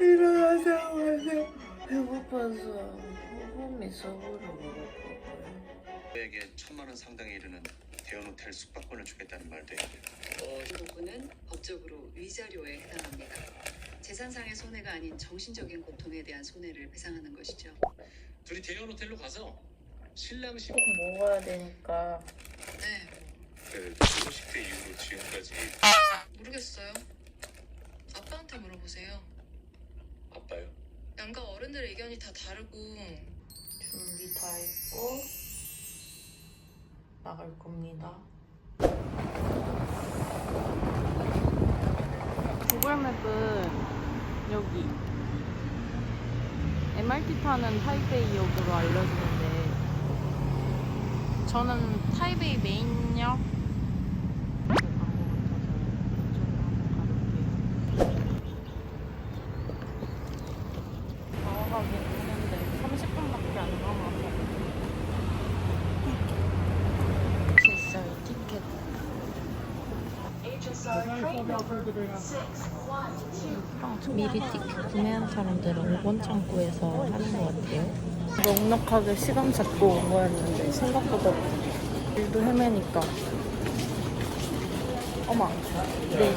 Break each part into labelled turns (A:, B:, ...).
A: 일어나자마자 배고파서 호흡이 속으로 먹었거든.
B: 에게 천만 원 상당에 이르는 대형 호텔 숙박권을 주겠다는 말도 했고요.
C: 이 부분은 법적으로 위자료에 해당합니다. 재산상의 손해가 아닌 정신적인 고통에 대한 손해를 배상하는 것이죠.
D: 둘이 대형 호텔로 가서 신랑
A: 신꼭 먹어야 되니까
C: 네,
B: 그 50대 이후로 지금까지
C: 모르겠어요. 아빠한테 물어보세요. 양가 어른들의 의견이 다 다르고
A: 준비 다 했고 나갈 겁니다. 구글맵은 여기 MRT 타는 타이베이역으로 알려주는데 저는 타이베이 메인역 나와가긴 했는데 30분밖에 안 남아서 비싸 이 티켓 미리 티켓 구매한 사람들은 5번 창구에서 하는 것 같아요. 넉넉하게 시간 잡고 온 거였는데 생각보다 일도 헤매니까. 어머 네.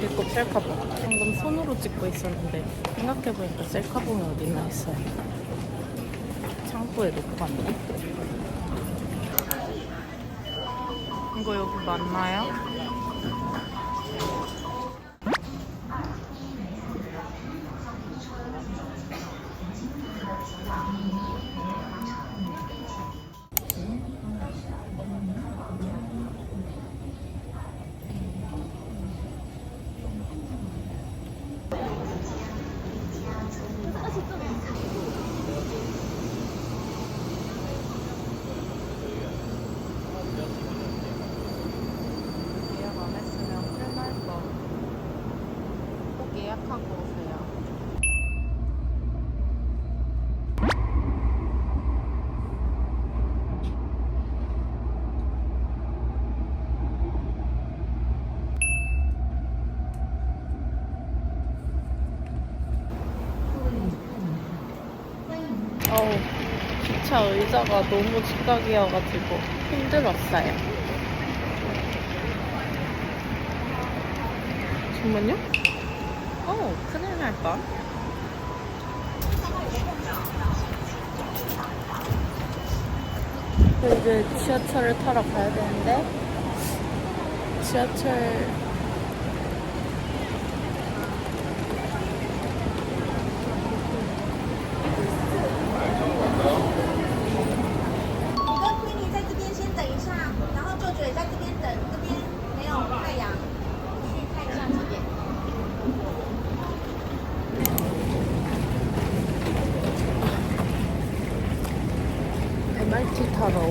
A: 배꼽 셀카봉. 방금 손으로 찍고 있었는데 생각해보니까 셀카봉이 어딨나 했어요. 창고에 놓고 갔네. 이거 여기 맞나요? 기차 의자가 너무 직각이어가지고 힘들었어요. 잠깐만요. 어, 큰일 날 뻔. 이제 지하철을 타러 가야 되는데 지하철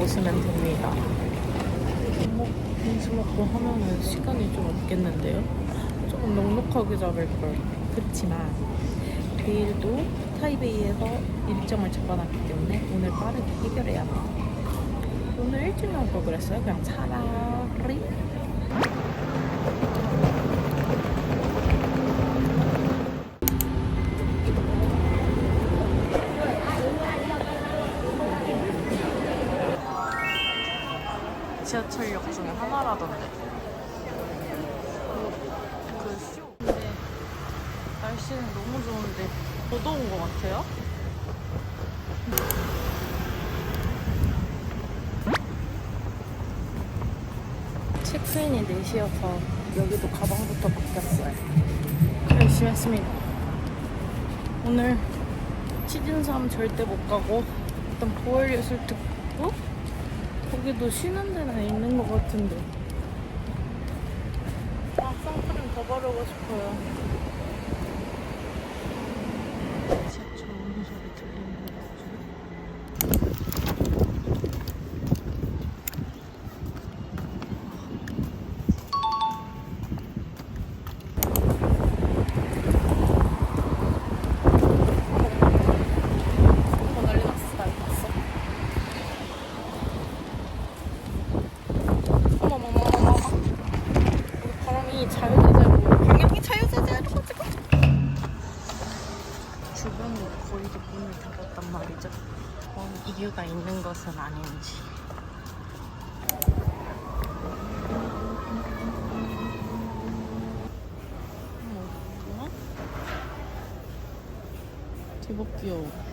A: 오시면 됩니다. 먹고 하면은 시간이 좀 없겠는데요? 조금 넉넉하게 잡을 걸. 그렇지만 내일도 타이베이에서 일정을 잡아놨기 때문에 오늘 빠르게 해결해야 합니다. 오늘 일찍 나올 걸 그랬어요? 그냥 차라리 하나라던데. 그, 그 쇼. 근데 날씨는 너무 좋은데 더 더운 것 같아요. 체크인이 4시여서 여기도 가방부터 바뀌었어요. 열심히 했습니다. 오늘 치진섬 절대 못 가고 일단 보얼예술 듣고 거기도 쉬는 데는 있는 것 같은데. 아, 선크림 더 바르고 싶어요. 것은 아닌지. 대박 귀여워.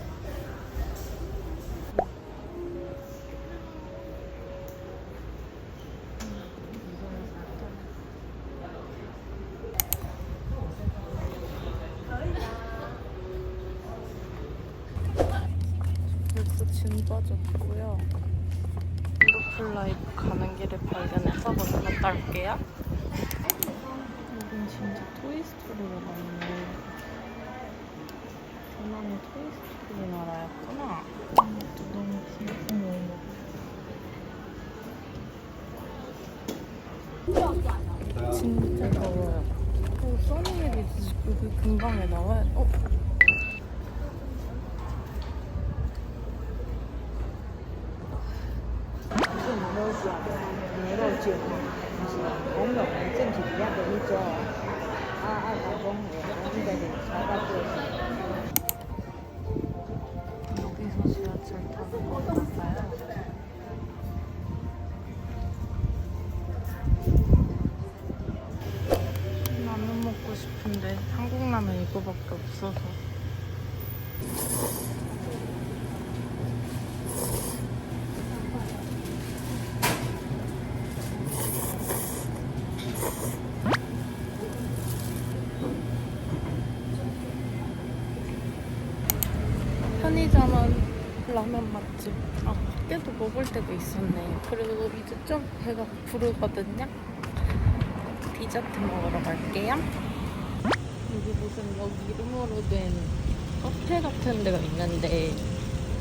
A: 진 빠졌고요. 인도풀 라이브 가는 길에 발견해서 먼저 갔다 올게요. 여긴 진짜 토이스토리가 많네. 대만에 토이스토리 나라였구나. 이것도 너무 귀여워. 진짜 더워요. 어, 써니엘이 여기 근방에 나와야 어?
E: 牛肉卷，红肉正经一样的一桌，啊啊，老公，我们的炒到这里。
A: 여기서 지하철 타는 건가요? 라면 먹고 싶은데 한국 라면 이거밖에 없어서 편의점은 라면 맛집. 아, 밖에도 먹을 때가 있었네. 그리고 이제 좀 배가 부르거든요. 디저트 먹으러 갈게요. 여기 무슨 여기 이름으로 된 카페 같은 데가 있는데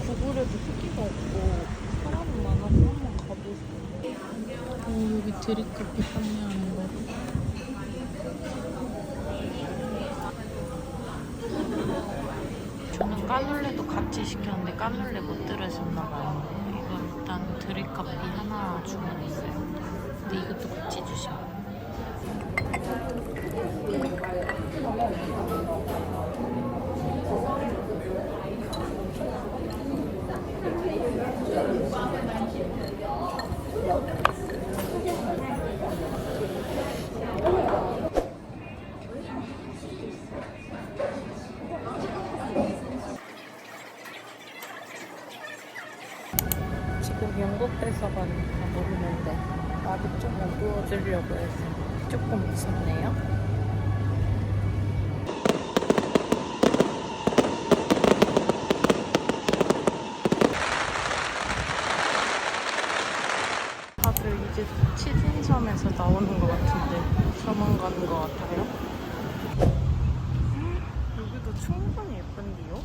A: 구글에도 후기가 없고 사람은 많아서 한번 가보고. 오, 여기 드립커피 판매하는 거. 저는 까눌레도 같이 시켰는데 까눌레 못 들으셨나 봐요. 이거 일단 드립 커피 하나 주문했어요. 근데 이것도 같이 주셔. 지금 영국 대사관 가고 있는데 나도 좀 어두워지려고 해서 조금 무섭네요. 다들 이제 치진섬에서 나오는 것 같은데 저만 가는 것 같아요. 음, 여기도 충분히 예쁜데요?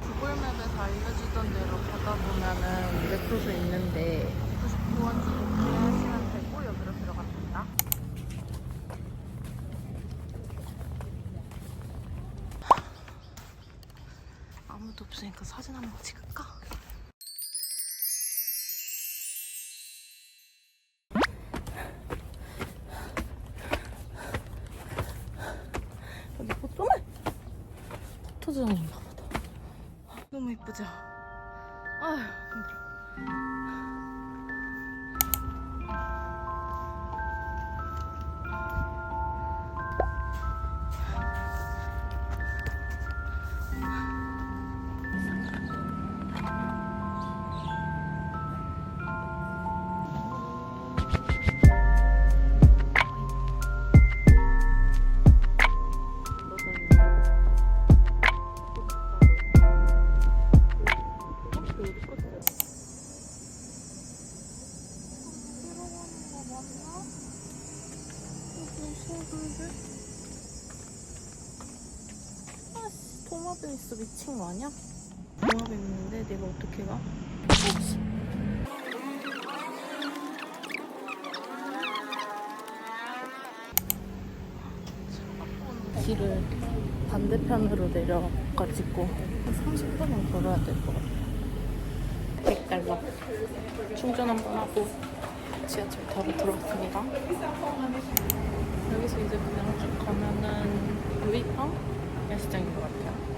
A: 구글맵에서 알려주던 대로 가다 보면은 레프도 있는데 무언지 이해하시면 되고 여기로 들어갑니다. 아무도 없으니까 사진 한 번 찍을까? 여기 포토만 포토존인가 보다. 너무 이쁘죠? 아휴 힘들어. 도마뱀 있어 미친 거 아니야? 도마뱀 있는데 내가 어떻게 가? 아씨. 길을 반대편으로 내려가지고 30분은 걸어야 될 것 같아요. 100달러 충전 한번 하고 지하철 타고 들어왔습니다. 여기서 이제 그냥 쭉 가면은 루이팡 야시장인 것 같아요.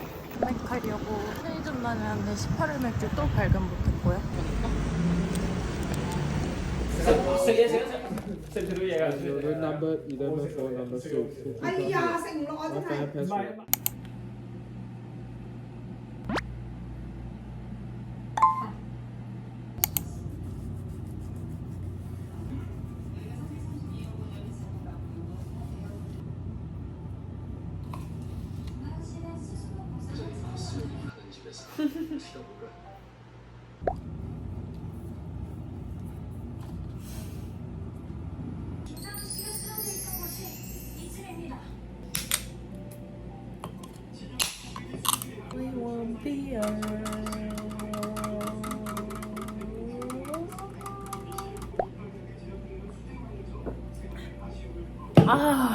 A: 맥하려고 편의점 다녔는데 18일 맥주 또 발견 못했고요.
F: Your number, eleven phone number six.
G: 哎呀，成落真係
A: 아,